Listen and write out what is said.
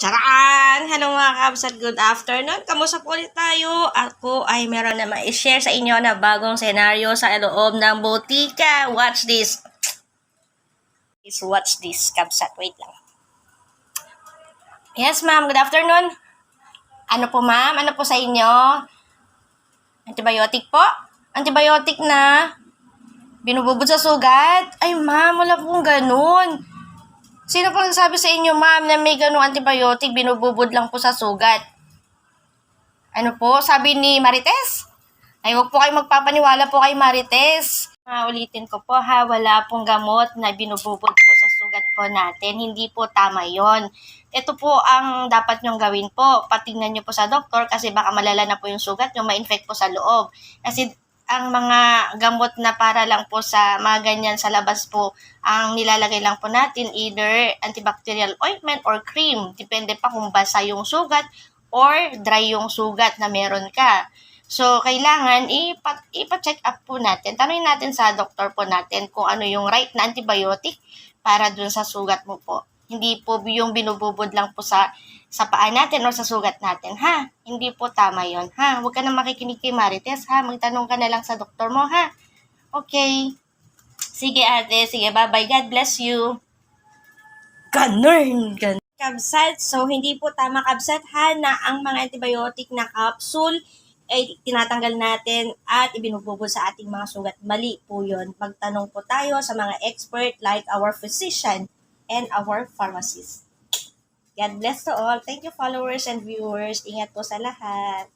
Charaan! Hello mga kabs at good afternoon. Kamusta po ulit tayo? Ako ay meron na ma-share sa inyo na bagong senaryo sa loob ng butika. Watch this. Please watch this, kabsat. Wait lang. Yes, ma'am. Good afternoon. Ano po, ma'am? Ano po sa inyo? Antibiotic po? Antibiotic na binububod sa sugat? Ay, ma'am, wala pong ganun. Sino po nagsabi sa inyo, ma'am, na may ganung antibiotic, binububod lang po sa sugat? Ano po? Sabi ni Marites? Ay, huwag po kayo magpapaniwala po kay Marites. Ah, ulitin ko po ha, wala pong gamot na binububod po sa sugat po natin. Hindi po tama yon. Ito po ang dapat nyong gawin po. Patingnan nyo po sa doktor kasi baka malala na po yung sugat nyo, ma-infect po sa loob. Kasi ang mga gamot na para lang po sa mga ganyan sa labas po, ang nilalagay lang po natin either antibacterial ointment or cream. Depende pa kung basa yung sugat or dry yung sugat na meron ka. So, kailangan ipa, ipa-check up po natin. Tanungin natin sa doktor po natin kung ano yung right na antibiotic para dun sa sugat mo po. Hindi po yung binububod lang po sa sa paa natin o sa sugat natin, ha? Hindi po tama yon ha? Huwag ka na makikinig kay Marites, ha? Magtanong ka na lang sa doktor mo, ha? Okay. Sige, ate. Sige, bye-bye. God bless you. Ganun, ganun. Kabsat, so hindi po tama kabsat ha na ang mga antibiotic na capsule ay tinatanggal natin at ibinububod sa ating mga sugat. Mali po yun. Magtanong po tayo sa mga expert like our physician and our pharmacist. God bless to all. Thank you followers and viewers. Ingat po sa lahat.